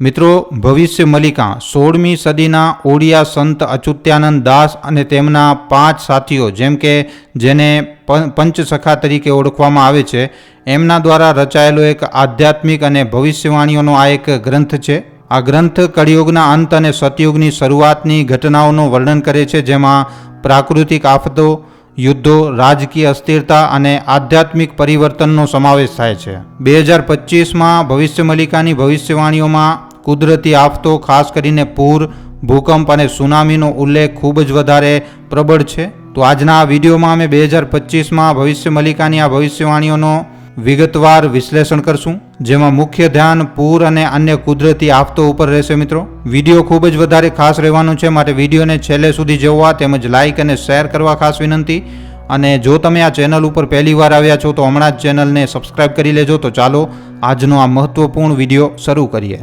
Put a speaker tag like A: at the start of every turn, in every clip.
A: મિત્રો, ભવિષ્ય મલિકા, સોળમી સદીના ઓડિયા સંત અચ્યુત્યાનંદ દાસ અને તેમના પાંચ સાથીઓ, જેમ કે જેને પંચસખા તરીકે ઓળખવામાં આવે છે, એમના દ્વારા રચાયેલો એક આધ્યાત્મિક અને ભવિષ્યવાણીઓનો આ એક ગ્રંથ છે. આ ગ્રંથ કળિયુગના અંત અને સતયુગની શરૂઆતની ઘટનાઓનું વર્ણન કરે છે, જેમાં પ્રાકૃતિક આફતો, યુદ્ધો, રાજકીય અસ્થિરતા અને આધ્યાત્મિક પરિવર્તનનો સમાવેશ થાય છે. બે હજાર પચીસમાં ભવિષ્ય મલિકાની ભવિષ્યવાણીઓમાં કુદરતી આફતો, ખાસ કરીને પૂર, ભૂકંપ અને સુનામીનો ઉલ્લેખ ખૂબ જ વધારે પ્રબળ છે. તો આજના આ વિડીયોમાં અમે બે હજાર પચીસમાં ભવિષ્ય મલિકાની આ ભવિષ્યવાણીઓનો વિગતવાર વિશ્લેષણ કરશું. જેમાં મુખ્ય ધ્યાન પૂર અને અન્ય કુદરતી આફતો ઉપર રહેશે મિત્રો. વીડિયો ખૂબ જ વધારે ખાસ રહેવાનો છે, માટે વિડીયોને છેલ્લે સુધી જોવા તેમજ લાઇક અને શેર કરવા ખાસ વિનંતી. અને જો તમે આ ચેનલ ઉપર પહેલી વાર આવ્યા છો, તો હમણાં જ ચેનલને સબસ્ક્રાઇબ કરી લેજો. તો ચાલો આજનો આ મહત્વપૂર્ણ વીડિયો શરૂ કરીએ.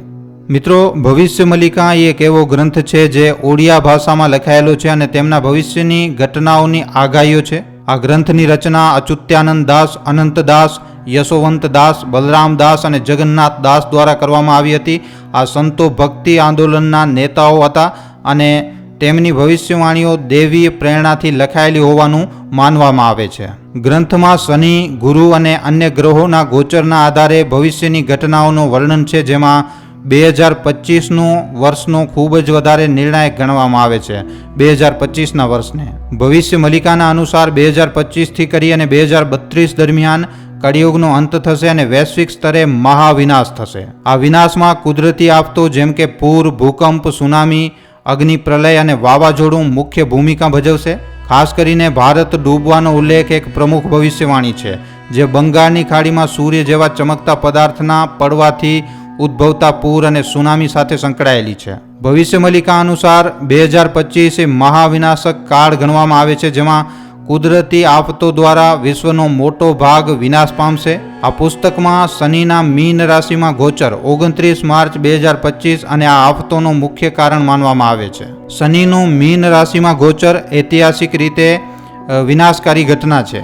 A: મિત્રો, ભવિષ્ય મલિકા એક એવો ગ્રંથ છે જે ઓડિયા ભાષામાં લખાયેલો છે અને તેમના ભવિષ્યની ઘટનાઓની આગાહીઓ છે. આ ગ્રંથની રચના અચ્યુત્યાનંદ દાસ, અનંત દાસ, યશોવંત દાસ, બલરામ દાસ અને જગન્નાથ દાસ દ્વારા કરવામાં આવી હતી. આ સંતો ભક્તિ આંદોલનના નેતાઓ હતા અને તેમની ભવિષ્યવાણીઓ દેવીય પ્રેરણાથી લખાયેલી હોવાનું માનવામાં આવે છે. ગ્રંથમાં શનિ, ગુરુ અને અન્ય ગ્રહોના ગોચરના આધારે ભવિષ્યની ઘટનાઓનું વર્ણન છે, જેમાં બે હજાર પચીસનું વર્ષનું ખૂબ જ વધારે નિર્ણાયક ગણવામાં આવે છે. બે હજાર પચીસના વર્ષને. ભવિષ્ય મલિકાના અનુસાર બે હજાર પચીસથી કરી અને બે હજાર બત્રીસ દરમિયાન કળિયુગનો અંત થશે અને વૈશ્વિક સ્તરે મહાવિનાશ થશે. આ વિનાશમાં કુદરતી આફતો જેમ કે પૂર, ભૂકંપ, સુનામી અગ્નિ પ્રલય અને વાવાઝોડું મુખ્ય ભૂમિકા ભજવશે. ખાસ કરીને ભારત ડૂબવાનો ઉલ્લેખ એક પ્રમુખ ભવિષ્યવાણી છે, જે બંગાળની ખાડીમાં સૂર્ય જેવા ચમકતા પદાર્થના પડવાથી ઉદ્ભવતા પૂર અને સુનામી સાથે સંકળાયેલી છે. ભવિષ્ય મલિકા અનુસાર બે હજાર પચીસ એ મહાવિનાશક કાળ ગણવામાં આવે છે, જેમાં કુદરતી આફતો દ્વારા વિશ્વનો મોટો ભાગ વિનાશ પામશે. આ પુસ્તકમાં શનિના મીન રાશિમાં ગોચર, ઓગણત્રીસ માર્ચ બે હજાર પચીસ અને આ આફતોનું મુખ્ય કારણ માનવામાં આવે છે. શનિનું મીન રાશિમાં ગોચર ઐતિહાસિક રીતે વિનાશકારી ઘટના છે.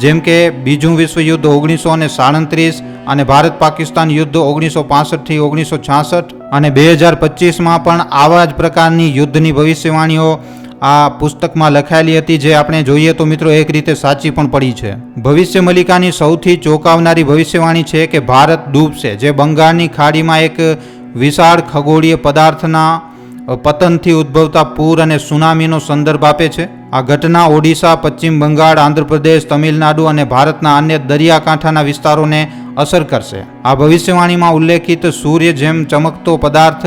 A: જેમ કે બીજું વિશ્વયુદ્ધ ઓગણીસો અને સાડત્રીસ અને ભારત પાકિસ્તાન યુદ્ધ ઓગણીસો પાસઠથી ઓગણીસો છાસઠ અને બે હજાર પચીસમાં પણ આવા જ પ્રકારની યુદ્ધની ભવિષ્યવાણીઓ આ પુસ્તકમાં લખાયેલી હતી જે આપણે જોઈએ તો મિત્રો એક રીતે સાચી પણ પડી છે. ભવિષ્ય મલિકાની સૌથી ચોંકાવનારી ભવિષ્યવાણી છે કે ભારત ડૂબશે, જે બંગાળની ખાડીમાં એક વિશાળ ખગોળીય પદાર્થના પતનથી ઉદ્ભવતા પૂર અને સુનામીનો સંદર્ભ આપે છે. આ ઘટના ઓડિશા, પશ્ચિમ બંગાળ, આંધ્રપ્રદેશ, તમિલનાડુ અને ભારતના અન્ય દરિયાકાંઠાના વિસ્તારોને અસર કરશે. આ ભવિષ્યવાણીમાં ઉલ્લેખિત સૂર્ય જેમ ચમકતો પદાર્થ,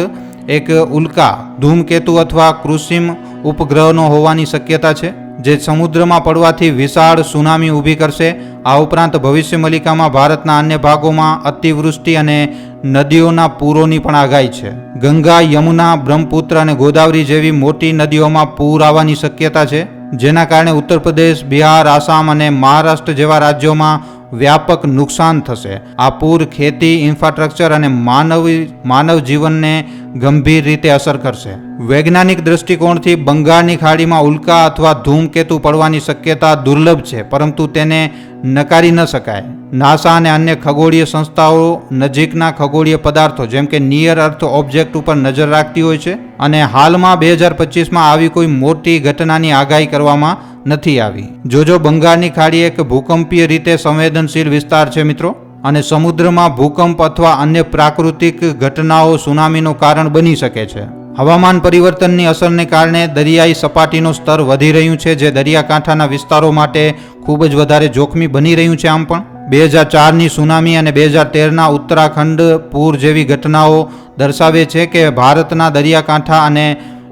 A: એક ઉલ્કા, ધૂમકેતુ અથવા કૃત્રિમ ઉપગ્રહનો હોવાની શક્યતા છે, જે સમુદ્રમાં પડવાથી વિશાળ સુનામી ઊભી કરશે. આ ઉપરાંત ભવિષ્ય મલિકામાં ભારતના અન્ય ભાગોમાં અતિવૃષ્ટિ અને નદીઓના પૂરોની પણ આગાહી છે. ગંગા, યમુના, બ્રહ્મપુત્ર અને ગોદાવરી જેવી મોટી નદીઓમાં પૂર આવવાની શક્યતા છે, જેના કારણે ઉત્તર પ્રદેશ, બિહાર, આસામ અને મહારાષ્ટ્ર જેવા રાજ્યોમાં વ્યાપક નુકસાન થશે. આ પૂર ખેતી ઇન્ફ્રાસ્ટ્રક્ચર અને માનવ માનવ જીવનને ગંભીર રીતે અસર કરશે. વૈજ્ઞાનિક દ્રષ્ટિકોણથી બંગાળની ખાડીમાં ઉલ્કા અથવા ધૂમકેતુ પડવાની શક્યતા દુર્લભ છે, પરંતુ તેને નકારી ન શકાય. નાસા અને અન્ય ખગોળીય સંસ્થાઓ નજીકના ખગોળીય પદાર્થો, જેમ કે નિયર અર્થ ઓબ્જેક્ટ ઉપર નજર રાખતી હોય છે અને હાલમાં બે હજાર પચીસમાં આવી કોઈ મોટી ઘટનાની આગાહી કરવામાં નથી આવી. જોજો, બંગાળની ખાડી એક ભૂકંપીય રીતે સંવેદનશીલ વિસ્તાર છે, મિત્રો. અને સમુદ્રમાં ભૂકંપ અથવા અન્ય પ્રાકૃતિક ઘટનાઓ સુનામીનું કારણ બની શકે છે. હવામાન પરિવર્તનની અસરને કારણે દરિયાઈ સપાટીનું સ્તર વધી રહ્યું છે, જે દરિયાકાંઠાના વિસ્તારો માટે ખૂબ જ વધારે જોખમી બની રહ્યું છે આમ પણ. બે હજાર ચારની સુનામી અને બે હજાર તેરના ઉત્તરાખંડ પૂર જેવી ઘટનાઓ દર્શાવે છે કે ભારતના દરિયાકાંઠા અને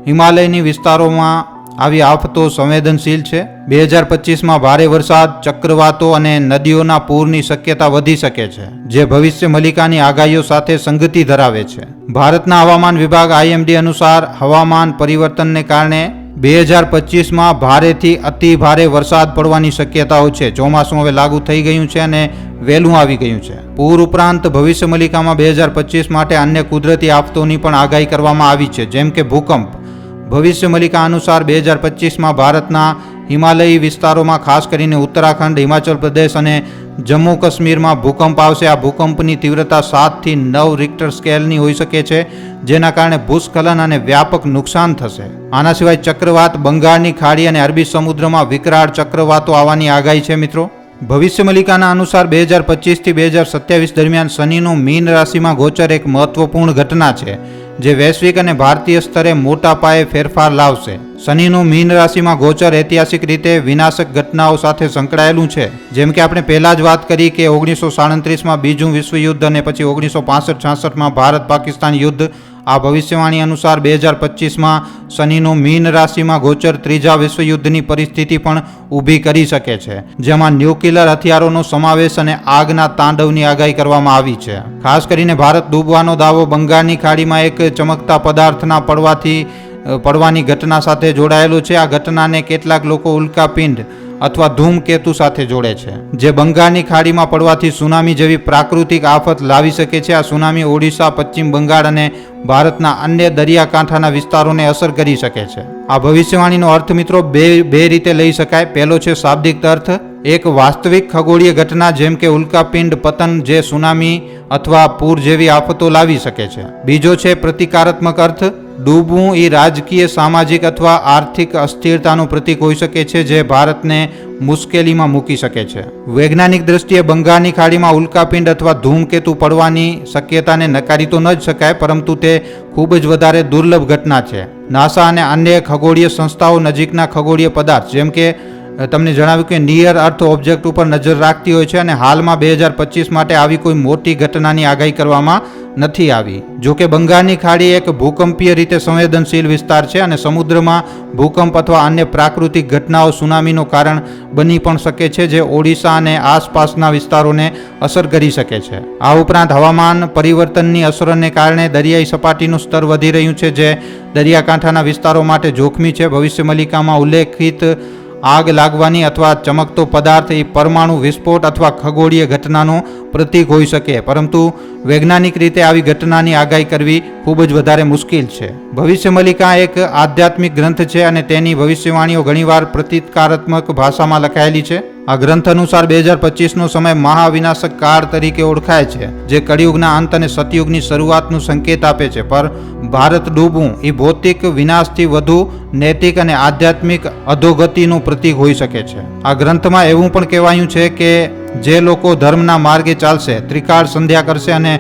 A: હિમાલયની વિસ્તારોમાં આવી આફતો સંવેદનશીલ છે. બે હજાર પચીસમાં ભારે વરસાદ, ચક્રવાતો અને નદીઓના પૂરની શક્યતા વધી શકે છે, જે ભવિષ્ય મલિકાની આગાહીઓ સાથે સંગતિ ધરાવે છે. ભારતના હવામાન વિભાગ આઈએમડી અનુસાર હવામાન પરિવર્તનને કારણે બે હજાર પચીસમાં ભારેથી અતિ ભારે વરસાદ પડવાની શક્યતાઓ છે. ચોમાસું હવે લાગુ થઈ ગયું છે અને વહેલું આવી ગયું છે. પૂર ઉપરાંત ભવિષ્ય મલિકામાં બે હજાર પચીસ માટે અન્ય કુદરતી આફતોની પણ આગાહી કરવામાં આવી છે, જેમ કે ભૂકંપ. ભવિષ્ય મલિકા અનુસાર બે હજાર પચીસમાં ભારતના હિમાલયી વિસ્તારોમાં, ખાસ કરીને ઉત્તરાખંડ, હિમાચલ પ્રદેશ અને જમ્મુ કાશ્મીરમાં ભૂકંપ આવશે. આ ભૂકંપની તીવ્રતા સાતથી નવ રિક્ટર સ્કેલની હોઈ શકે છે, જેના કારણે ભૂસ્ખલન અને વ્યાપક નુકસાન થશે. આના સિવાય ચક્રવાત, બંગાળની ખાડી અને અરબી સમુદ્રમાં વિકરાળ ચક્રવાતો આવવાની આગાહી છે, મિત્રો. ભવિષ્ય મલિકાના અનુસાર બે હજાર પચીસથી બે હજાર સત્યાવીસ દરમિયાન શનિનું મીન રાશિમાં ગોચર એક મહત્વપૂર્ણ ઘટના છે. જે વૈશ્વિક અને ભારતીય સ્તરે મોટા પાયે ફેરફાર લાવશે. શનિનું મીન રાશિમાં ગોચર ઐતિહાસિક રીતે વિનાશક ઘટનાઓ સાથે સંકળાયેલું છે. જેમ કે આપણે પહેલાં જ વાત કરી કે ઓગણીસો સાડત્રીસમાં બીજું વિશ્વયુદ્ધ અને પછી ઓગણીસો પાસઠ, છાસઠમાં ભારત પાકિસ્તાન યુદ્ધ આ ભવિષ્યવાણી અનુસાર બે હજાર પચીસમાં શનિનું મીન રાશિમાં ગોચર ત્રીજા વિશ્વયુદ્ધની પરિસ્થિતિ પણ ઊભી કરી શકે છે, જેમાં ન્યુક્લિયર હથિયારોનો સમાવેશ અને આગના તાંડવની આગાહી કરવામાં આવી છે. ખાસ કરીને ભારત ડૂબવાનો દાવો બંગાળની ખાડીમાં એક ચમકતા પદાર્થના પડવાથી પડવાની ઘટના સાથે જોડાયેલો છે. આ ઘટનાને કેટલાક લોકો ઉલ્કાપિંડ અથવા ધૂમકેતુ સાથે જોડે છે, જે બંગાળની ખાડીમાં પડવાથી સુનામી જેવી પ્રાકૃતિક આફત લાવી શકે છે. આ સુનામી ઓડિશા, પશ્ચિમ બંગાળ અને ભારતના અન્ય દરિયાકાંઠાના વિસ્તારોને અસર કરી શકે છે. આ ભવિષ્યવાણીનો અર્થ મિત્રો બે બે રીતે લઈ શકાય. પહેલો છે શાબ્દિક અર્થ. એક વાસ્તવિક ખગોળીય ઘટના જેમ કે ઉલ્કાપિંડ, પતન જે સુનામી અથવા પૂર જેવી આફતો લાવી શકે છે. બીજો છે પ્રતિકારાત્મક અર્થ. ડૂબવું એ રાજકીય, સામાજિક અથવા આર્થિક અસ્થિરતાનું પ્રતીક હોઈ શકે છે જે ભારતને મુશ્કેલીમાં મૂકી શકે છે. વૈજ્ઞાનિક દ્રષ્ટિએ બંગાળની ખાડીમાં ઉલ્કાપિંડ અથવા ધૂમકેતુ પડવાની શક્યતાને નકારી તો ન જ શકાય, પરંતુ તે ખૂબ જ વધારે દુર્લભ ઘટના છે. નાસા અને અન્ય ખગોળીય સંસ્થાઓ નજીકના ખગોળીય પદાર્થ જેમ કે તમને જણાવ્યું કે નિયર અર્થ ઓબ્જેક્ટ ઉપર નજર રાખતી હોય છે અને હાલમાં બે હજાર પચીસ માટે આવી કોઈ મોટી ઘટનાની આગાહી કરવામાં નથી આવી. જોકે બંગાળની ખાડી એક ભૂકંપીય રીતે સંવેદનશીલ વિસ્તાર છે અને સમુદ્રમાં ભૂકંપ અથવા અન્ય પ્રાકૃતિક ઘટનાઓ સુનામીનું કારણ બની પણ શકે છે જે ઓડિશા અને આસપાસના વિસ્તારોને અસર કરી શકે છે. આ ઉપરાંત હવામાન પરિવર્તનની અસરોને કારણે દરિયાઈ સપાટીનું સ્તર વધી રહ્યું છે જે દરિયાકાંઠાના વિસ્તારો માટે જોખમી છે. ભવિષ્ય મલિકામાં ઉલ્લેખિત આગ લાગવાની અથવા ચમકતો પદાર્થ એ પરમાણુ વિસ્ફોટ અથવા ખગોળીય ઘટનાનું પ્રતીક હોઈ શકે. પરંતુ વૈજ્ઞાનિક રીતે આવી ઘટનાની આગાહી કરવી ખૂબ જ વધારે મુશ્કેલ છે. ભવિષ્ય મલિકા એક આધ્યાત્મિક ગ્રંથ છે અને તેની ભવિષ્યવાણીઓ ઘણીવાર પ્રતિકારાત્મક ભાષામાં લખાયેલી છે. આ ગ્રંથ અનુસાર બે હજાર પચીસનો સમય મહાવિનાશક કાળ તરીકે ઓળખાય છે, જે કળિયુગના અંત અને સતયુગની શરૂઆતનું સંકેત આપે છે. પર ભારત ડૂબવું એ ભૌતિક વિનાશથી વધુ નૈતિક અને આધ્યાત્મિક અધોગતિનું પ્રતીક હોઈ શકે છે. આ ગ્રંથમાં એવું પણ કહેવાયું છે કે જે લોકો ધર્મના માર્ગે ચાલશે, ત્રિકાળ સંધ્યા કરશે અને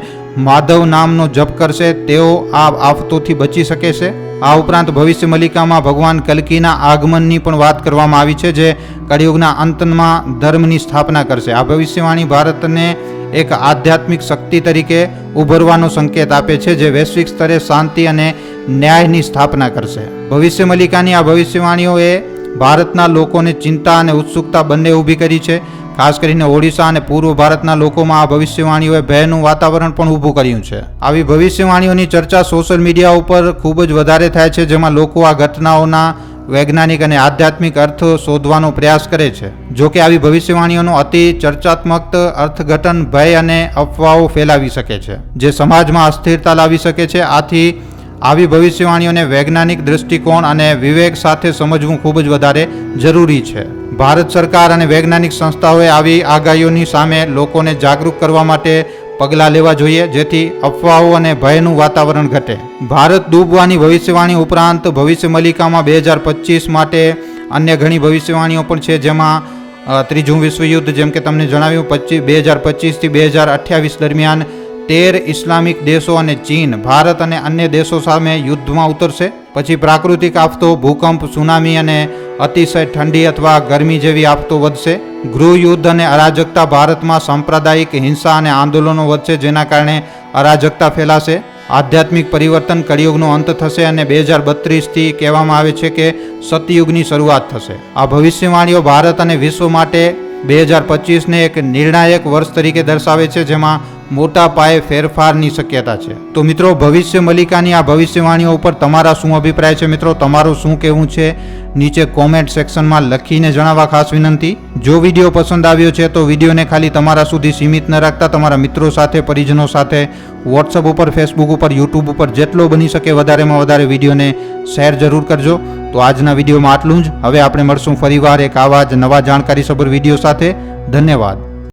A: માધવ નામનો જપ કરશે, તેઓ આ આફતોથી બચી શકે છે? આ ઉપરાંત ભવિષ્ય મલિકામાં ભગવાન કલ્કીના આગમનની પણ વાત કરવામાં આવી છે, જે કળિયુગના અંતમાં ધર્મની સ્થાપના કરશે. આ ભવિષ્યવાણી ભારતને એક આધ્યાત્મિક શક્તિ તરીકે ઉભરવાનો સંકેત આપે છે, જે વૈશ્વિક સ્તરે શાંતિ અને ન્યાયની સ્થાપના કરશે. ભવિષ્ય મલિકાની આ ભવિષ્યવાણીઓએ ભારતના લોકોને ચિંતા અને ઉત્સુકતા બંને ઊભી કરી છે ખાસ કરીને ઓડિશા અને પૂર્વ ભારતના લોકોમાં આ ભવિષ્યવાણીઓએ ભયનું વાતાવરણ પણ ઊભું કર્યું છે. આવી ભવિષ્યવાણીઓની ચર્ચા સોશિયલ મીડિયા ઉપર ખૂબ જ વધારે થાય છે, જેમાં લોકો આ ઘટનાઓના વૈજ્ઞાનિક અને આધ્યાત્મિક અર્થ શોધવાનો પ્રયાસ કરે છે. જો કે આવી ભવિષ્યવાણીઓનો અતિ ચર્ચાત્મક અર્થઘટન ભય અને અફવાઓ ફેલાવી શકે છે, જે સમાજમાં અસ્થિરતા લાવી શકે છે. આથી આવી ભવિષ્યવાણીઓને વૈજ્ઞાનિક દૃષ્ટિકોણ અને વિવેક સાથે સમજવું ખૂબ જ વધારે જરૂરી છે. ભારત સરકાર અને વૈજ્ઞાનિક સંસ્થાઓએ આવી આગાહીઓની સામે લોકોને જાગૃત કરવા માટે પગલાં લેવા જોઈએ, જેથી અફવાઓ અને ભયનું વાતાવરણ ઘટે. ભારત ડૂબવાની ભવિષ્યવાણી ઉપરાંત ભવિષ્ય મલિકામાં બે હજાર પચીસ માટે અન્ય ઘણી ભવિષ્યવાણીઓ પણ છે, જેમાં ત્રીજું વિશ્વયુદ્ધ, જેમ કે તમને જણાવ્યું પચીસ બે હજાર પચીસથી બે હજાર અઠ્યાવીસ દરમિયાન તેર ઇસ્લામિક દેશો અને ચીન, ભારત અને અન્ય દેશો સામે યુદ્ધમાં ઉતરશે. પછી પ્રાકૃતિક આફતો, ભૂકંપ, સુનામી અને અતિશય ઠંડી અથવા ગરમી જેવી આફતો વધશે. ગૃહયુદ્ધ અને અરાજકતા ભારતમાં સાંપ્રદાયિક હિંસા અને આંદોલનો વધશે, જેના કારણે અરાજકતા ફેલાશે. આધ્યાત્મિક પરિવર્તન કળિયુગનો અંત થશે અને બે હજાર બત્રીસથી કહેવામાં આવે છે કે સતયુગની શરૂઆત થશે. આ ભવિષ્યવાણીઓ ભારત અને વિશ્વ માટે બે હજાર પચીસને એક નિર્ણાયક વર્ષ તરીકે દર્શાવે છે, જેમાં મોટા પાયે ફેરફારની શક્યતા છે. તો મિત્રો, ભવિષ્ય મલિકાની આ ભવિષ્યવાણીઓ ઉપર તમારા શું અભિપ્રાય છે મિત્રો? તમારું શું કહેવું છે? નીચે કોમેન્ટ સેક્શનમાં લખીને જણાવવા ખાસ વિનંતી. જો વીડિયો પસંદ આવ્યો છે, તો વિડીયોને ખાલી તમારા સુધી સીમિત ન રાખતા તમારા મિત્રો સાથે, પરિજનો સાથે વોટ્સઅપ ઉપર ફેસબુક ઉપર યુટ્યુબ ઉપર જેટલો બની શકે વધારેમાં વધારે વિડીયોને શેર જરૂર કરજો. તો આજના વિડીયોમાં આટલું જ. હવે આપણે મળશું ફરીવાર એક આવા જ નવા જાણકારીસભર વીડિયો સાથે. ધન્યવાદ.